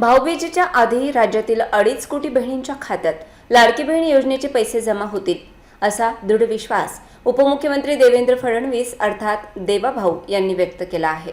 भाऊबीजेच्या आधी राज्यातील अडीच कोटी बहिणींच्या खात्यात लाडकी बहीण योजनेचे पैसे जमा होतील असा दृढ विश्वास उपमुख्यमंत्री देवेंद्र फडणवीस अर्थात देवाभाऊ यांनी व्यक्त केला आहे.